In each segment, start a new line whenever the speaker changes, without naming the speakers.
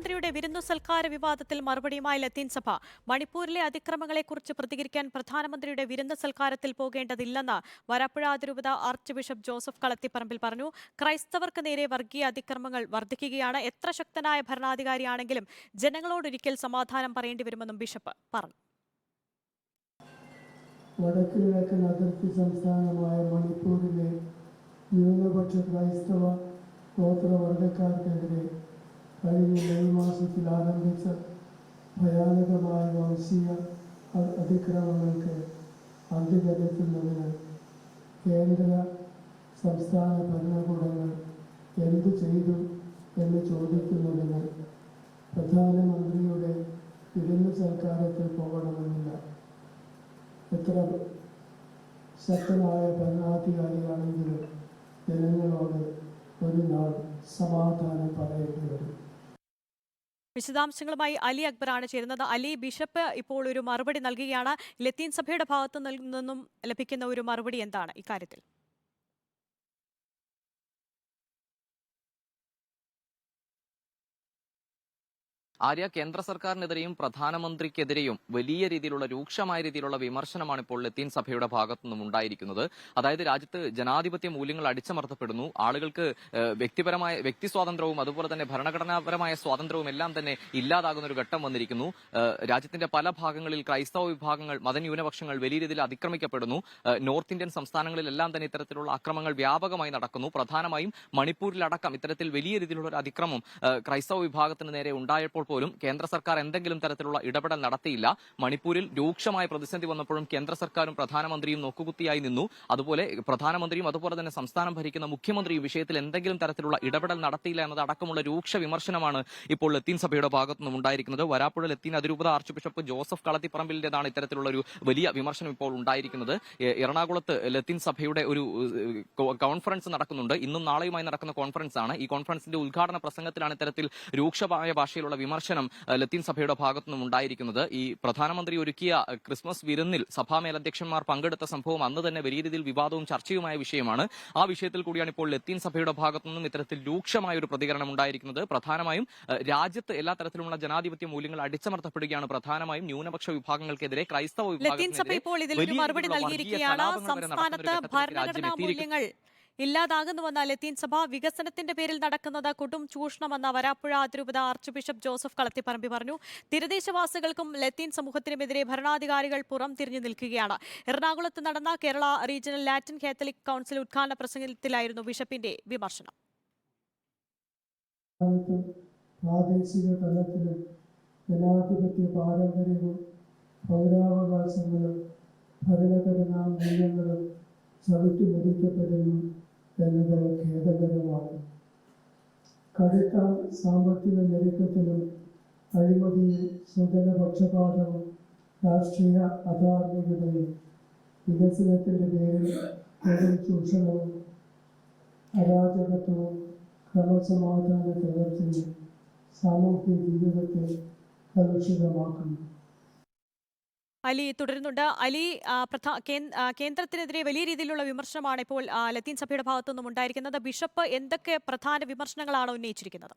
പ്രധാനമന്ത്രിയുടെ വിരുന്നു സൽക്കാര വിവാദത്തിൽ മറുപടിയുമായി ലത്തീൻ സഭ. മണിപ്പൂരിലെ അതിക്രമങ്ങളെക്കുറിച്ച് പ്രതികരിക്കാൻ പ്രധാനമന്ത്രിയുടെ വിരുന്ന് സൽക്കാരത്തിൽ പോകേണ്ടതില്ലെന്ന് വരാപ്പുഴ അതിരൂപത ആർച്ച് ബിഷപ്പ് ജോസഫ് കളത്തിപ്പറമ്പിൽ പറഞ്ഞു. ക്രൈസ്തവർക്ക് നേരെ വർഗീയ അതിക്രമങ്ങൾ വർദ്ധിക്കുകയാണ്. എത്ര ശക്തനായ ഭരണാധികാരിയാണെങ്കിലും ജനങ്ങളോടൊരിക്കൽ സമാധാനം പറയേണ്ടി വരുമെന്നും ബിഷപ്പ് പറഞ്ഞു.
വടക്ക് കിഴക്കൻ അതിർത്തി സംസ്ഥാനമായ മണിപ്പൂരിലെ ന്യൂനപക്ഷ ക്രൈസ്തവ ഗോത്രവർഗക്കാർക്കെതിരെ കഴിഞ്ഞ മെയ് മാസത്തിൽ ആരംഭിച്ച ഭയാനകമായ വംശീയ അതിക്രമങ്ങൾക്ക് അന്ത്യകലെത്തുന്നതിന് കേന്ദ്ര സംസ്ഥാന ഭരണകൂടങ്ങൾ ചെയ്തു എന്ന് ചോദിക്കുന്നതിന് പ്രധാനമന്ത്രിയുടെ വിരുന്ന് സൽക്കാരത്തിൽ പോകണമെന്നില്ല. എത്ര ശക്തനായ ഭരണാധികാരിയാണെങ്കിലും ജനങ്ങളോട് ഒരു നാൾ സമാധാനം പറയുന്നത്
വിശദാംശങ്ങളുമായി അലി അക്ബറാണ് ചേരുന്നത്. അലി ബിഷപ്പ് ഇപ്പോൾ ഒരു മറുപടി നൽകുകയാണ്. ലത്തീൻ സഭയുടെ ഭാഗത്തു നിന്നും ലഭിക്കുന്ന ഒരു മറുപടി എന്താണ് ഇക്കാര്യത്തിൽ?
ആര്യ കേന്ദ്ര സർക്കാരിനെതിരെയും പ്രധാനമന്ത്രിക്കെതിരെയും വലിയ രീതിയിലുള്ള രൂക്ഷമായ രീതിയിലുള്ള വിമർശനമാണ് ഇപ്പോൾ ലത്തീൻ സഭയുടെ ഭാഗത്തു നിന്നും ഉണ്ടായിരിക്കുന്നത്. അതായത് രാജ്യത്ത് ജനാധിപത്യ മൂല്യങ്ങൾ അടിച്ചമർത്തപ്പെടുന്നു. ആളുകൾക്ക് വ്യക്തിപരമായ വ്യക്തി സ്വാതന്ത്ര്യവും അതുപോലെ തന്നെ ഭരണഘടനാപരമായ സ്വാതന്ത്ര്യവും എല്ലാം തന്നെ ഇല്ലാതാകുന്ന ഒരു ഘട്ടം വന്നിരിക്കുന്നു. രാജ്യത്തിന്റെ പല ഭാഗങ്ങളിൽ ക്രൈസ്തവ വിഭാഗങ്ങൾ മതന്യൂനപക്ഷങ്ങൾ വലിയ രീതിയിൽ അതിക്രമിക്കപ്പെടുന്നു. നോർത്ത് ഇന്ത്യൻ സംസ്ഥാനങ്ങളിലെല്ലാം തന്നെ ഇത്തരത്തിലുള്ള അക്രമങ്ങൾ വ്യാപകമായി നടക്കുന്നു. പ്രധാനമായും മണിപ്പൂരിലടക്കം ഇത്തരത്തിൽ വലിയ രീതിയിലുള്ള ഒരു അതിക്രമം ക്രൈസ്തവ വിഭാഗത്തിന് നേരെ ഉണ്ടായപ്പോൾ പോലും കേന്ദ്ര സർക്കാർ എന്തെങ്കിലും തരത്തിലുള്ള ഇടപെടൽ നടത്തിയില്ല. മണിപ്പൂരിൽ രൂക്ഷമായ പ്രതിസന്ധി വന്നപ്പോഴും കേന്ദ്ര സർക്കാരും പ്രധാനമന്ത്രിയും നോക്കുകുത്തിയായി നിന്നു. അതുപോലെ പ്രധാനമന്ത്രിയും അതുപോലെ തന്നെ സംസ്ഥാനം ഭരിക്കുന്ന മുഖ്യമന്ത്രിയും വിഷയത്തിൽ എന്തെങ്കിലും തരത്തിലുള്ള ഇടപെടൽ നടത്തിയില്ല എന്നതടക്കമുള്ള രൂക്ഷ വിമർശനമാണ് ഇപ്പോൾ ലത്തീൻ സഭയുടെ ഭാഗത്തുനിന്നും ഉണ്ടായിരിക്കുന്നത്. വരാപ്പുഴ ലത്തീൻ അതിരൂപത ആർച്ച് ബിഷപ്പ് ജോസഫ് കളത്തിപ്പറമ്പിലിന്റേതാണ് ഇത്തരത്തിലുള്ള ഒരു വലിയ വിമർശനം ഇപ്പോൾ ഉണ്ടായിരിക്കുന്നത്. എറണാകുളത്ത് ലത്തീൻ സഭയുടെ ഒരു കോൺഫറൻസ് നടക്കുന്നുണ്ട്. ഇന്നും നാളെയുമായി നടക്കുന്ന കോൺഫറൻസ് ആണ് ഈ കോൺഫറൻസിന്റെ ഉദ്ഘാടന പ്രസംഗത്തിലാണ് ഇത്തരത്തിൽ രൂക്ഷമായ ഭാഷയിലുള്ള വിമർശനം ഏഹ്, ലത്തീൻ സഭയുടെ ഭാഗത്തു നിന്നും ഉണ്ടായിരിക്കുന്നത്. ഈ പ്രധാനമന്ത്രി ഒരുക്കിയ ക്രിസ്മസ് വിരുന്നിൽ സഭാ മേലധ്യക്ഷന്മാർ പങ്കെടുത്ത സംഭവം അന്ന് തന്നെ വലിയ രീതിയിൽ വിവാദവും ചർച്ചയുമായ വിഷയമാണ്. ആ വിഷയത്തിൽ കൂടിയാണ് ഇപ്പോൾ ലത്തീൻ സഭയുടെ ഭാഗത്തു നിന്നും ഇത്തരത്തിൽ രൂക്ഷമായ ഒരു പ്രതികരണം ഉണ്ടായിരിക്കുന്നത്. പ്രധാനമായും രാജ്യത്ത് എല്ലാ തരത്തിലുമുള്ള ജനാധിപത്യ മൂല്യങ്ങൾ അടിച്ചമർത്തപ്പെടുകയാണ് പ്രധാനമായും ന്യൂനപക്ഷ വിഭാഗങ്ങൾക്കെതിരെ ക്രൈസ്തവ വിഭാഗത്തിനെതിരെ
സംസ്ഥാനത്ത് ഭരണഘടനാ മൂല്യങ്ങൾ ഇല്ലാതാകുന്നുവെന്ന ലത്തീൻ സഭ വികസനത്തിന്റെ പേരിൽ നടക്കുന്നത് കൊടും ചൂഷണമെന്ന വരാപ്പുഴ അതിരൂപത ആർച്ച് ബിഷപ്പ് ജോസഫ് കളത്തിപ്പറമ്പി പറഞ്ഞു. തീരദേശവാസികൾക്കും ലത്തീൻ സമൂഹത്തിനുമെതിരെ ഭരണാധികാരികൾ പുറം തിരിഞ്ഞു നിൽക്കുകയാണ്. എറണാകുളത്ത് നടന്ന Kerala regional Latin Catholic council ഉദ്ഘാടന പ്രസംഗത്തിലായിരുന്നു ബിഷപ്പിന്റെ വിമർശനം.
പ്രാദേശിക തലത്തിലും ജനാധിപത്യ പാരമ്പര്യവും പൗരാവകാശങ്ങളും ഭരണഘടനാ മൂല്യങ്ങളും ചവിട്ടി മെതിക്കപ്പെടുന്നു എന്നത് ഖേദകരമാണ് കടുത്ത സാമ്പത്തിക ഞെരുക്കത്തിലും അഴിമതിയും സ്വതന്ത്രപക്ഷപാതവും രാഷ്ട്രീയ അധാർമികതയും വികസനത്തിന്റെ പേരിൽ തൊഴിൽ ചൂഷണവും അരാജകത്വവും ക്രമസമാധാന തകർച്ചയും സാമൂഹ്യ ജീവിതത്തെ കലുഷിതമാക്കുന്നു.
അലി തുടരുന്നുണ്ട്. അലി കേന്ദ്രത്തിനെതിരെ വലിയ രീതിയിലുള്ള വിമർശനമാണ് ഇപ്പോൾ ലത്തീൻ സഭയുടെ ഭാഗത്തുനിന്നും ഉണ്ടായിരിക്കുന്നത്. ബിഷപ്പ് എന്തൊക്കെ പ്രധാന വിമർശനങ്ങളാണ് ഉന്നയിച്ചിരിക്കുന്നത്?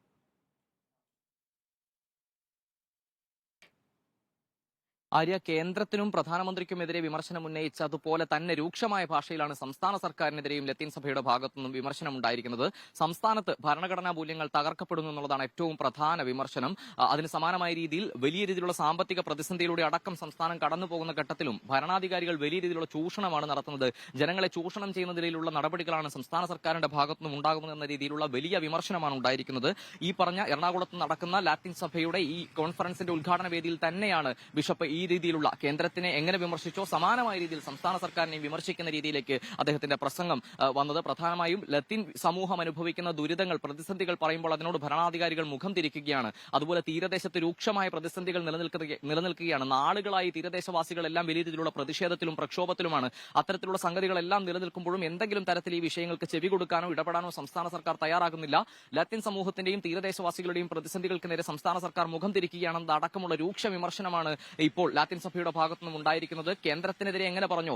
ആര്യ കേന്ദ്രത്തിനും പ്രധാനമന്ത്രിക്കുമെതിരെ വിമർശനം ഉന്നയിച്ച അതുപോലെ തന്നെ രൂക്ഷമായ ഭാഷയിലാണ് സംസ്ഥാന സർക്കാരിനെതിരെയും ലത്തീൻ സഭയുടെ ഭാഗത്തു നിന്നും വിമർശനം ഉണ്ടായിരിക്കുന്നത് സംസ്ഥാനത്ത് ഭരണഘടനാ മൂല്യങ്ങൾ തകർക്കപ്പെടുന്നു എന്നുള്ളതാണ് ഏറ്റവും പ്രധാന വിമർശനം. അതിന് സമാനമായ രീതിയിൽ വലിയ രീതിയിലുള്ള സാമ്പത്തിക പ്രതിസന്ധിയിലൂടെ അടക്കം സംസ്ഥാനം കടന്നു പോകുന്ന ഘട്ടത്തിലും ഭരണാധികാരികൾ വലിയ രീതിയിലുള്ള ചൂഷണമാണ് നടത്തുന്നത്. ജനങ്ങളെ ചൂഷണം ചെയ്യുന്ന നിലയിലുള്ള നടപടികളാണ് സംസ്ഥാന സർക്കാരിന്റെ ഭാഗത്തു നിന്നും ഉണ്ടാകുന്നത് രീതിയിലുള്ള വലിയ വിമർശനമാണ് ഉണ്ടായിരിക്കുന്നത്. ഈ പറഞ്ഞ എറണാകുളത്ത് നടക്കുന്ന ലാറ്റിൻ സഭയുടെ ഈ കോൺഫറൻസിന്റെ ഉദ്ഘാടന വേദിയിൽ തന്നെയാണ് ബിഷപ്പ് ഈ രീതിയിലുള്ള കേന്ദ്രത്തിനെ എങ്ങനെ വിമർശിച്ചോ സമാനമായ രീതിയിൽ സംസ്ഥാന സർക്കാരിനെ വിമർശിക്കുന്ന രീതിയിലേക്ക് അദ്ദേഹത്തിന്റെ പ്രസംഗം വന്നത്. പ്രധാനമായും ലത്തീൻ സമൂഹം അനുഭവിക്കുന്ന ദുരിതങ്ങൾ പ്രതിസന്ധികൾ പറയുമ്പോൾ അതിനോട് ഭരണാധികാരികൾ മുഖം തിരിക്കുകയാണ്. അതുപോലെ തീരദേശത്ത് രൂക്ഷമായ പ്രതിസന്ധികൾ നിലനിൽക്കുക നിലനിൽക്കുകയാണ്. നാളുകളായി തീരദേശവാസികളെല്ലാം വലിയ രീതിയിലുള്ള പ്രതിഷേധത്തിലും പ്രക്ഷോഭത്തിലുമാണ്. അത്തരത്തിലുള്ള സംഗതികളെല്ലാം നിലനിൽക്കുമ്പോഴും എന്തെങ്കിലും തരത്തിൽ ഈ വിഷയങ്ങൾക്ക് ചെവി കൊടുക്കാനോ ഇടപെടാനോ സംസ്ഥാന സർക്കാർ തയ്യാറാകുന്നില്ല. ലത്തീൻ സമൂഹത്തിന്റെയും തീരദേശവാസികളുടെയും പ്രതിസന്ധികൾക്ക് നേരെ സംസ്ഥാന സർക്കാർ മുഖം തിരിക്കുകയാണെന്നത് അടക്കമുള്ള രൂക്ഷ വിമർശനമാണ് ഇപ്പോൾ ലാത്തിൻ സഭയുടെ ഭാഗത്തുനിന്നും ഉണ്ടായിരിക്കുന്നത് കേന്ദ്രത്തിനെതിരെ എങ്ങനെ പറഞ്ഞു?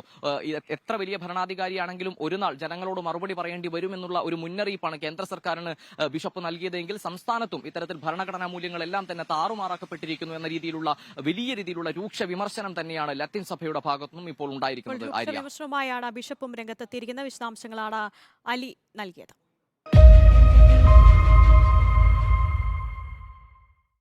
എത്ര വലിയ ഭരണാധികാരിയാണെങ്കിലും ഒരു നാൾ ജനങ്ങളോട് മറുപടി പറയേണ്ടി വരുമെന്നുള്ള ഒരു മുന്നറിയിപ്പാണ് കേന്ദ്ര സർക്കാരിന് ബിഷപ്പ് നൽകിയതെങ്കിൽ സംസ്ഥാനത്തും ഇത്തരത്തിൽ ഭരണഘടനാ മൂല്യങ്ങളെല്ലാം തന്നെ താറുമാറാക്കപ്പെട്ടിരിക്കുന്നു എന്ന രീതിയിലുള്ള വലിയ രീതിയിലുള്ള രൂക്ഷ വിമർശനം തന്നെയാണ് ലത്തീൻ സഭയുടെ ഭാഗത്തുനിന്നും ഇപ്പോൾ ഉണ്ടായിരിക്കുന്നത്
വിമർശനവുമായാണ് ബിഷപ്പും രംഗത്തെത്തിയിരിക്കുന്ന വിശദാംശങ്ങളാണ് അലി നൽകിയത്.